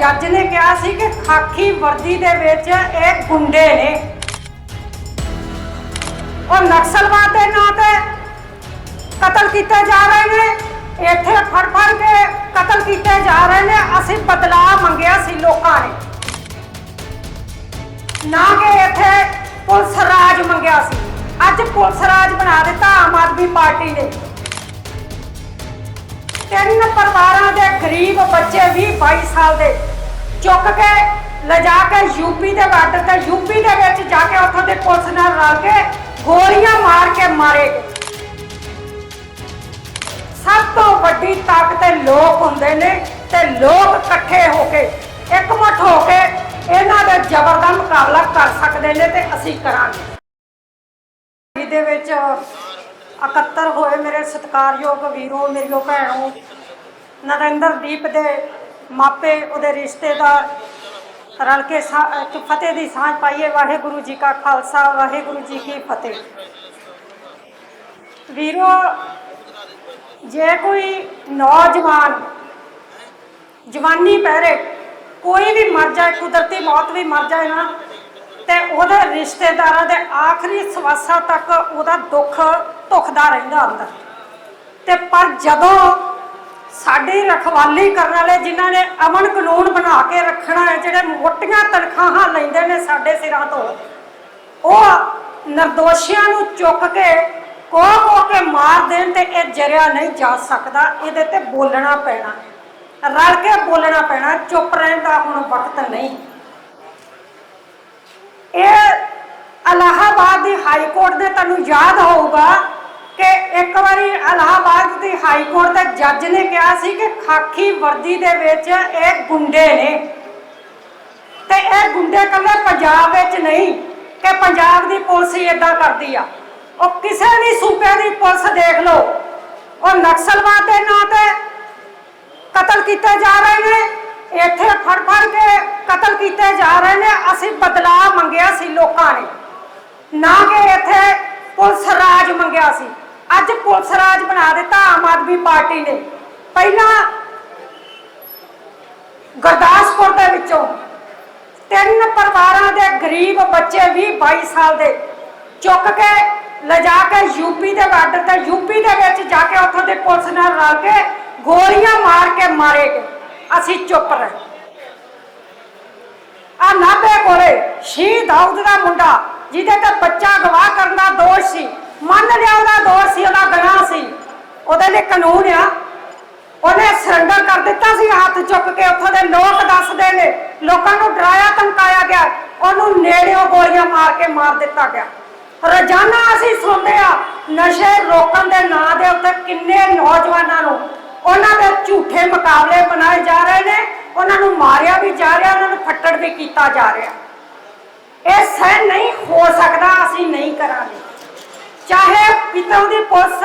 ਜੱਜ ਨੇ ਕਿਹਾ ਸੀ ਕਿ ਖਾਕੀ ਵਰਦੀ ਦੇ ਵਿੱਚ ਇਹ ਗੁੰਡੇ ਨੇ। ਉਹ ਨਕਸਲਵਾਦ ਦੇ ਨਾਂ ਤੇ ਕਤਲ ਕੀਤੇ ਜਾ ਰਹੇ ਨੇ। ਇੱਥੇ ਫੜ ਫੜ ਕੇ ਕਤਲ ਕੀਤੇ ਜਾ ਰਹੇ ਨੇ। ਅਸੀਂ ਬਦਲਾਅ ਮੰਗਿਆ ਸੀ ਲੋਕਾਂ ਨੇ। ਨਾ ਕਿ ਇੱਥੇ ਪੁਲਿਸ ਰਾਜ ਮੰਗਿਆ ਸੀ। ਅੱਜ ਪੁਲਿਸ ਰਾਜ ਬਣਾ ਦਿੱਤਾ ਆਮ ਆਦਮੀ ਪਾਰਟੀ ਨੇ। ਤਿੰਨ ਪਰਿਵਾਰਾਂ ਦੇ ਗਰੀਬ ਬੱਚੇ 20 22 ਸਾਲ ਦੇ ਚੁੱਕ ਕੇ ਲਿਜਾ ਕੇ ਯੂਪੀ ਦੇ ਬਾਰਡਰ ਤੇ, ਯੂਪੀ ਦੇ ਵਿੱਚ ਜਾ ਕੇ ਉੱਥੋਂ ਦੇ ਪੁਲਿਸ ਨਾਲ ਰਲ ਕੇ ਗੋਲੀਆਂ ਮਾਰ ਕੇ ਮਾਰੇ ਸਭ ਤੋਂ ਵੱਡੀ ਤਾਕਤ ਇਹ ਲੋਕ ਹੁੰਦੇ ਨੇ ਤੇ ਲੋਕ ਇਕੱਠੇ ਹੋ ਕੇ, ਇਕਮੁੱਠ ਹੋ ਕੇ ਇਹਨਾਂ ਦੇ ਜ਼ਬਰ ਦਾ ਮੁਕਾਬਲਾ ਕਰ ਸਕਦੇ ਨੇ ਤੇ ਅਸੀਂ ਕਰਾਂਗੇ। ਇਹਦੇ ਵਿੱਚ ਇਕੱਤਰ ਹੋਏ ਮੇਰੇ ਸਤਿਕਾਰਯੋਗ ਵੀਰੋ, ਮੇਰੀਓ ਭੈਣੋ, ਨਰਿੰਦਰਦੀਪ ਦੇ ਮਾਪੇ, ਉਹਦੇ ਰਿਸ਼ਤੇਦਾਰ ਰਲ ਕੇ ਫਤਿਹ ਦੀ ਸਾਂਝ ਪਾਈਏ। ਵਾਹਿਗੁਰੂ ਜੀ ਕਾ ਖਾਲਸਾ, ਵਾਹਿਗੁਰੂ ਜੀ ਕੀ ਫਤਿਹ। ਵੀਰੋ, ਜੇ ਕੋਈ ਨੌਜਵਾਨ ਜਵਾਨੀ ਪਹਿਰੇ ਕੋਈ ਵੀ ਮਰ ਜਾਏ, ਕੁਦਰਤੀ ਮੌਤ ਵੀ ਮਰ ਜਾਏ ਨਾ, ਤੇ ਉਹਦੇ ਰਿਸ਼ਤੇਦਾਰਾਂ ਦੇ ਆਖਰੀ ਸਵਾਸਾਂ ਤੱਕ ਉਹਦਾ ਦੁੱਖ ਧੁਖਦਾ ਰਹਿੰਦਾ ਅੰਦਰ। ਤੇ ਪਰ ਜਦੋਂ ਸਾਡੀ ਰਖਵਾਲੀ ਕਰਨ ਵਾਲੇ ਜਿਨ੍ਹਾਂ ਨੇ ਅਮਨ ਕਾਨੂੰਨ ਬਣਾ ਕੇ ਰੱਖਣਾ ਹੈ, ਜਿਹੜੇ ਮੋਟੀਆਂ ਤਨਖਾਹਾਂ ਲੈਂਦੇ ਨੇ ਸਾਡੇ ਸਿਰਾਂ ਤੋਂ, ਉਹ ਨਿਰਦੋਸ਼ੀਆਂ ਨੂੰ ਚੁੱਕ ਕੇ ਕੋਹ ਕੋ ਕੇ ਮਾਰ ਦੇਣ ਤੇ ਇਹ ਜਰਿਆ ਨਹੀਂ ਜਾ ਸਕਦਾ। ਇਹਦੇ ਤੇ ਬੋਲਣਾ ਪੈਣਾ। ਰਲ ਕੇ ਬੋਲਣਾ ਪੈਣਾ, ਚੁੱਪ ਰਹਿਣ ਦਾ ਹੁਣ ਵਕਤ ਨਹੀਂ। ਇਹ ਅਲਾਹਾਬਾਦ ਦੀ ਹਾਈ ਕੋਰਟ ਦੇ ਤੁਹਾਨੂੰ ਯਾਦ ਹੋਊਗਾ ਕਿ ਇੱਕ ਵਾਰੀ ਅਲਾਹਾਬਾਦ ਦੀ ਹਾਈ ਕੋਰਟ ਦੇ ਜੱਜ ਨੇ ਕਿਹਾ ਸੀ ਕਿ ਖਾਕੀ ਵਰਦੀ ਦੇ ਵਿੱਚ ਇਹ ਗੁੰਡੇ ਨੇ। ਤੇ ਇਹ ਗੁੰਡੇ ਕੱਲੇ ਪੰਜਾਬ ਵਿੱਚ ਨਹੀਂ, ਕਿ ਪੰਜਾਬ ਦੀ ਪੁਲਿਸ ਹੀ ਇਦਾਂ ਕਰਦੀ ਆ। ਉਹ ਕਿਸੇ ਵੀ ਸੂਬੇ ਦੀ ਪੁਲਿਸ ਦੇਖ ਲਓ। ਉਹ ਨਕਸਲਵਾਦ ਦੇ ਨਾਂ ਤੇ ਕਤਲ ਕੀਤੇ ਜਾ ਰਹੇ ਨੇ। ਇੱਥੇ ਫੜ ਫੜ ਕੇ ਕਤਲ ਕੀਤੇ ਜਾ ਰਹੇ ਨੇ। ਅਸੀਂ ਬਦਲਾਅ ਮੰਗਿਆ ਸੀ ਲੋਕਾਂ ਨੇ। ਨਾ ਕਿ ਇੱਥੇ ਪੁਲਿਸ ਰਾਜ ਮੰਗਿਆ ਸੀ। ਅੱਜ ਪੁਲਿਸ ਰਾਜ ਬਣਾ ਦਿੱਤਾ, ਆਮ ਆਦਮੀ ਪਾਰਟੀ ਨੇ। ਪਹਿਲਾਂ ਗੁਰਦਾਸਪੁਰ ਦੇ ਵਿੱਚੋਂ ਤਿੰਨ ਪਰਿਵਾਰਾਂ ਦੇ ਗਰੀਬ ਬੱਚੇ 20 22 ਸਾਲ ਦੇ ਚੁੱਕ ਕੇ ਲਿਜਾ ਕੇ ਯੂਪੀ ਦੇ ਬਾਰਡਰ ਤੇ ਯੂਪੀ ਦੇ ਵਿੱਚ ਜਾ ਕੇ ਉੱਥੋਂ ਦੇ ਪੁਲਿਸ ਨਾਲ ਰਲ ਕੇ ਗੋਲੀਆਂ ਮਾਰ ਕੇ ਮਾਰੇ ਗਏ। ਅਸੀਂ ਚੁੱਪ ਰਹੇ। ਆ ਨਾਭੇ ਕੋਲੇ ਸ਼ਹੀਦ ਦਾਊਦ ਦਾ ਮੁੰਡਾ, ਜਿਹਦੇ ਤੇ ਬੱਚਾ ਗਵਾਹ ਕਰਨ ਦਾ ਦੋਸ਼ ਸੀ। ਮੰਨ ਲਿਆ ਉਹਦਾ ਦੌਰ ਸੀ, ਉਹਦਾ ਗੁਨਾਹ ਸੀ। ਉਹਦੇ ਲਈ ਕਾਨੂੰਨ ਆ। ਉਹਨੇ ਸਰੈਂਡਰ ਕਰ ਦਿੱਤਾ ਸੀ ਹੱਥ ਚੁੱਕ ਕੇ। ਉੱਥੋਂ ਦੇ ਲੋਕ ਦੱਸਦੇ ਨੇ, ਲੋਕਾਂ ਨੂੰ ਡਰਾਇਆ, ਧਮਕਾਇਆ ਗਿਆ। ਉਹਨੂੰ ਨੇੜਿਓਂ ਗੋਲੀਆਂ ਮਾਰ ਕੇ ਮਾਰ ਦਿੱਤਾ ਗਿਆ। ਰੋਜ਼ਾਨਾ ਅਸੀਂ ਸੁਣਦੇ ਆ, ਨਸ਼ੇ ਰੋਕਣ ਦੇ ਨਾਂ ਦੇ ਉੱਤੇ ਕਿੰਨੇ ਨੌਜਵਾਨਾਂ ਨੂੰ ਉਹਨਾਂ ਦੇ ਝੂਠੇ ਮੁਕਾਬਲੇ ਬਣਾਏ ਜਾ ਰਹੇ ਨੇ। ਉਹਨਾਂ ਨੂੰ ਮਾਰਿਆ ਵੀ ਜਾ ਰਿਹਾ, ਉਹਨਾਂ ਨੂੰ ਫੱਟੜ ਵੀ ਕੀਤਾ ਜਾ ਰਿਹਾ। ਇਹ ਸਹਿ ਨਹੀਂ ਹੋ ਸਕਦਾ, ਅਸੀਂ ਨਹੀਂ ਕਰਾਂਗੇ। ਚਾਹੇ ਪਿਤਾ ਦੀ ਪੁਲਿਸ,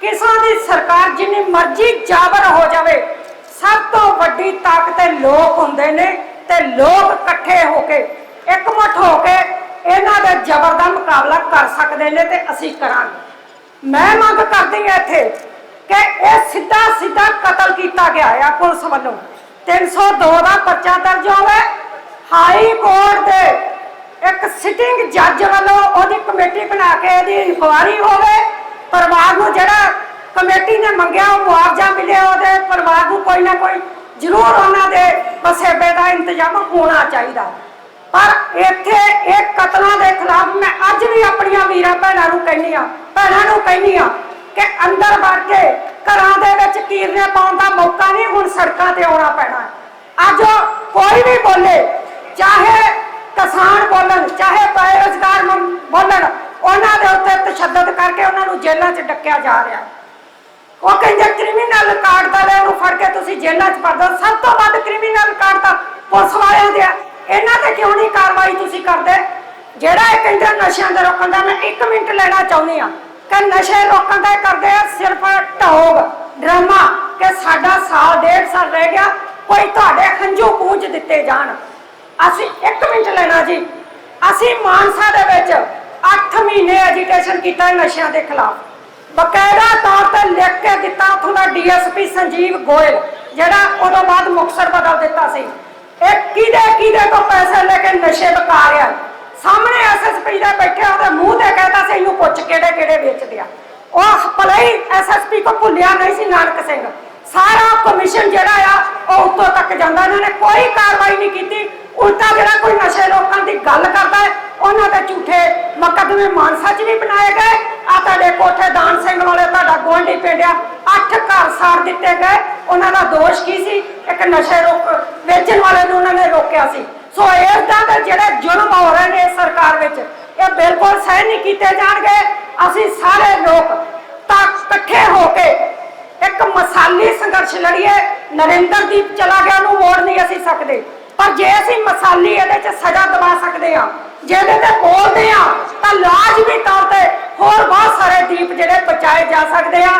ਕਿਸਾਂ ਦੀ ਸਰਕਾਰ ਜਿੰਨੀ ਮਰਜ਼ੀ ਜਾਬਰ ਹੋ ਜਾਵੇ, ਸਭ ਤੋਂ ਵੱਡੀ ਤਾਕਤ ਇਹ ਲੋਕ ਹੁੰਦੇ ਨੇ ਤੇ ਲੋਕ ਇਕੱਠੇ ਹੋ ਕੇ, ਇਕਮੁੱਠ ਹੋ ਕੇ ਇਹਨਾਂ ਦੇ ਜ਼ਬਰ ਦਾ ਮੁਕਾਬਲਾ ਕਰ ਸਕਦੇ ਨੇ ਤੇ ਅਸੀਂ ਕਰਾਂਗੇ। ਮੈਂ ਮੰਗ ਕਰਦੀ ਹਾਂ ਇੱਥੇ ਕਿ ਇਹ ਸਿੱਧਾ ਸਿੱਧਾ ਕਤਲ ਕੀਤਾ ਗਿਆ ਆ ਪੁਲਿਸ ਵੱਲੋਂ। 302 ਦਾ ਪਰਚਾ ਦਰਜ ਹੋਵੇ, ਹਾਈ ਕੋਰਟ ਦੇ ਇੱਕ ਸਿਟਿੰਗ ਜੱਜ ਵੱਲੋਂ ਉਹਦੀ ਕਮੇਟੀ ਬਣਾ ਕੇ ਇਹਦੀ ਇਨਕੁਆਰੀ ਹੋਵੇ, ਪਰਿਵਾਰ ਨੂੰ ਜਿਹੜਾ ਕਮੇਟੀ ਨੇ ਮੰਗਿਆ ਉਹ ਮੁਆਵਜ਼ਾ ਮਿਲੇ, ਉਹਦੇ ਪਰਿਵਾਰ ਨੂੰ ਕੋਈ ਨਾ ਕੋਈ ਜ਼ਰੂਰ ਉਹਨਾਂ ਦੇ ਵਸੇਬੇ ਦਾ ਇੰਤਜ਼ਾਮ ਹੋਣਾ ਚਾਹੀਦਾ। ਪਰ ਇੱਥੇ ਇਹ ਕਤਲਾਂ ਦੇ ਖਿਲਾਫ ਮੈਂ ਅੱਜ ਵੀ ਆਪਣੀਆਂ ਵੀਰਾਂ ਭੈਣਾਂ ਨੂੰ ਕਹਿੰਦੀ ਆ ਭੈਣਾਂ ਨੂੰ ਕਹਿੰਦੀ ਆ ਕਿ ਅੰਦਰ ਵੜ ਕੇ ਘਰਾਂ ਦੇ ਵਿੱਚ ਕੀਰਨੇ ਪਾਉਣ ਦਾ ਮੌਕਾ ਨਹੀਂ ਹੁਣ ਸੜਕਾਂ ਤੇ ਆਉਣਾ ਪੈਣਾ। ਅੱਜ ਕੋਈ ਵੀ ਬੋਲੇ ਚਾਹੇ ਕਿਸਾਨ ਬੋਲਣ ਚਾਹੇ ਬੇਰੁਜ਼ਗਾਰ ਮ- ਉਹਨਾਂ ਦੇ ਉੱਤੇ ਤਸ਼ੱਦਦ ਕਰਕੇ ਉਹਨਾਂ ਨੂੰ ਜੇਲ੍ਹਾਂ 'ਚ ਡੱਕਿਆ ਜਾ ਰਿਹਾ। ਉਹ ਕਹਿੰਦੇ, ਕ੍ਰਿਮੀਨਲ ਕਾਰਡ ਵਾਲਿਆਂ ਨੂੰ ਫੜ ਕੇ ਤੁਸੀਂ ਜੇਲ੍ਹਾਂ 'ਚ ਪਾ ਦਿਓ। ਸਭ ਤੋਂ ਵੱਧ ਕ੍ਰਿਮੀਨਲ ਕਾਰਡ ਤਾਂ ਪੁਲਿਸ ਵਾਲਿਆਂ ਦੇ ਇਹਨਾਂ ਤੇ ਕਿਉਂ ਨਹੀਂ ਕਾਰਵਾਈ ਤੁਸੀਂ ਕਰਦੇ? ਜਿਹੜਾ ਇਹ ਕਹਿੰਦੇ ਨਸ਼ਿਆਂ ਦੇ ਰੋਕਣ ਦਾ, ਮੈਂ 1 ਮਿੰਟ ਲੈਣਾ ਚਾਹੁੰਦੀ ਆ ਕਿ ਨਸ਼ੇ ਰੋਕਣ ਦਾ ਕਰਦੇ ਆ ਸਿਰਫ ਢੋਗ, ਡਰਾਮਾ ਕਿ ਸਾਡਾ ਸਾਲ, ਡੇਢ ਸਾਲ ਰਹਿ ਗਿਆ, ਕੋਈ ਤੁਹਾਡੇ ਖੰਝੂ ਪੂੰਝ ਦਿੱਤੇ ਜਾਣ। ਅਸੀਂ 1 ਮਿੰਟ ਲੈਣਾ ਜੀ। ਅਸੀਂ ਮਾਨਸਾ ਦੇ ਵਿੱਚ 8 ਮਹੀਨੇ ਐਜੀਟੇਸ਼ਨ ਕੀਤਾ ਨਸ਼ਿਆਂ ਦੇ ਖਿਲਾਫ। ਬਕਾਇਦਾ ਤੌਰ ਤੇ ਲਿਖ ਕੇ ਦਿੱਤਾ ਉਥੋਂ ਦਾ ਡੀਐਸਪੀ ਸੰਜੀਵ ਗੋਇਲ, ਜਿਹੜਾ ਉਦੋਂ ਬਾਅਦ ਮੁਕਸਰ ਬਦਲ ਦਿੱਤਾ ਸੀ। ਇਹ ਕਿਹਦੇ ਕਿਹਦੇ ਤੋਂ ਪੈਸੇ ਲੈ ਕੇ ਨਸ਼ੇ ਵਿਕਾ ਰਿਹਾ? ਸਾਹਮਣੇ ਐਸਐਸਪੀ ਦੇ ਬੈਠੇ ਉਹਦੇ ਮੂੰਹ ਤੇ ਕਹਿੰਦਾ ਸੀ, ਇਹਨੂੰ ਪੁੱਛ ਕਿਹੜੇ ਕਿਹੜੇ ਵੇਚਦੇ ਉਹ ਭਲੇ ਐਸਐਸਪੀ ਕੋ ਭੁੱਲਿਆ ਨਹੀਂ ਸੀ, ਨਾਨਕ ਸਿੰਘ। ਸਾਰਾ ਕਮਿਸ਼ਨ ਜਿਹੜਾ ਆ, ਉਹ ਉੱਤੋਂ ਤੱਕ ਜਾਂਦਾ। ਇਹਨਾਂ ਨੇ ਕੋਈ ਕਾਰਵਾਈ ਨਹੀਂ ਕੀਤੀ। ਉਲਟਾ ਜਿਹੜਾ ਕੋਈ ਨਸ਼ੇ ਰੋਕਣ ਦੀ ਗੱਲ ਕਰਦਾ ਹੈ ਉਹਨਾਂ ਦੇ ਝੂਠੇ ਮੁਕੱਦਮੇ ਮਾਨਸਾ 'ਚ ਵੀ ਬਣਾਏ ਗਏ। ਆ ਤੁਹਾਡੇ ਕੋਠੇ ਦਾਨ ਸਿੰਘ ਵਾਲੇ, ਤੁਹਾਡਾ ਗੁਆਂਢੀ ਪਿੰਡ ਅੱਠ ਘਰ ਸਾੜ ਦਿੱਤੇ ਗਏ। ਉਹਨਾਂ ਦਾ ਦੋਸ਼ ਕੀ ਸੀ? ਇੱਕ ਨਸ਼ੇ ਰੋਕ ਵੇਚਣ ਵਾਲੇ ਨੂੰ ਉਹਨਾਂ ਨੇ ਰੋਕਿਆ ਸੀ। ਸੋ ਇਦਾਂ ਦੇ ਜਿਹੜੇ ਜ਼ੁਲਮ ਹੋ ਰਹੇ ਨੇ ਸਰਕਾਰ ਵਿੱਚ, ਇਹ ਬਿਲਕੁਲ ਸਹਿ ਨਹੀਂ ਕੀਤੇ ਜਾਣਗੇ। ਅਸੀਂ ਸਾਰੇ ਲੋਕ ਤਾਂ ਇਕੱਠੇ ਹੋ ਕੇ ਇੱਕ ਮਸਾਲੀ ਸੰਘਰਸ਼ ਲੜੀਏ। ਨਰਿੰਦਰ ਨਰਿੰਦਰਦੀਪ ਚਲਾ ਗਿਆ, ਉਹਨੂੰ ਵੋਟ ਨਹੀਂ ਅਸੀਂ ਸਕਦੇ। ਪਰ ਜੇ ਅਸੀਂ ਮਸਾਲੀ ਇਹਦੇ 'ਚ ਸਜ਼ਾ ਦਵਾ ਸਕਦੇ ਆ ਜੇ ਤੇ ਬੋਲਦੇ ਆ, ਤਾਂ ਲਾਜ਼ਮੀ ਤੌਰ ਤੇ ਹੋਰ ਬਹੁਤ ਸਾਰੇ ਦੀਪ ਜਿਹੜੇ ਬਚਾਏ ਜਾ ਸਕਦੇ ਆ।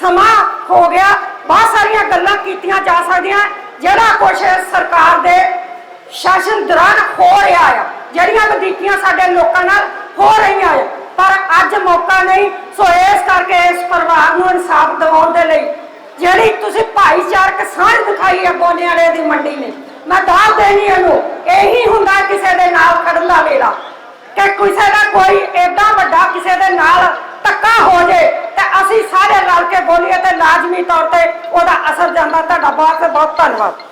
ਸਮਾਂ ਹੋ ਗਿਆ, ਬਹੁਤ ਸਾਰੀਆਂ ਗੱਲਾਂ ਕੀਤੀਆਂ ਜਾ ਸਕਦੀਆਂ। ਜਿਹੜਾ ਕੁਝ ਸਰਕਾਰ ਦੇ ਸ਼ਾਸਨ ਦੌਰਾਨ ਹੋ ਰਿਹਾ ਆ, ਜਿਹੜੀਆਂ ਵਧੀਕੀਆਂ ਸਾਡੇ ਲੋਕਾਂ ਨਾਲ ਹੋ ਰਹੀਆਂ ਆ, ਪਰ ਅੱਜ ਮੌਕਾ ਨਹੀਂ। ਸੋ ਇਸ ਕਰਕੇ ਇਸ ਪਰਿਵਾਰ ਨੂੰ ਇਨਸਾਫ ਦਿਵਾਉਣ ਦੇ ਲਈ ਜਿਹੜੀ ਤੁਸੀਂ ਭਾਈਚਾਰਕ ਸਾਂਝ ਦਿਖਾਈ ਹੈ ਬੋਨੇ ਵਾਲੇ ਦੀ ਮੰਡੀ ਨੇ। ਮੈਂ ਦਾਅ ਦੇਣੀ ਇਹਨੂੰ। ਇਹੀ ਹੁੰਦਾ ਕਿਸੇ ਦੇ ਨਾਲ ਖੜਨ ਦਾ ਵੇਲਾ। ਕਿ ਕਿਸੇ ਦਾ ਕੋਈ ਏਡਾ ਵੱਡਾ ਕਿਸੇ ਦੇ ਨਾਲ ਧੱਕਾ ਹੋ ਜੇ, ਤੇ ਅਸੀਂ ਸਾਰੇ ਰਲ ਕੇ ਬੋਲੀਏ ਤੇ ਲਾਜ਼ਮੀ ਤੌਰ ਤੇ ਉਹਦਾ ਅਸਰ ਜਾਂਦਾ। ਤੁਹਾਡਾ ਬਹੁਤ ਬਹੁਤ ਧੰਨਵਾਦ।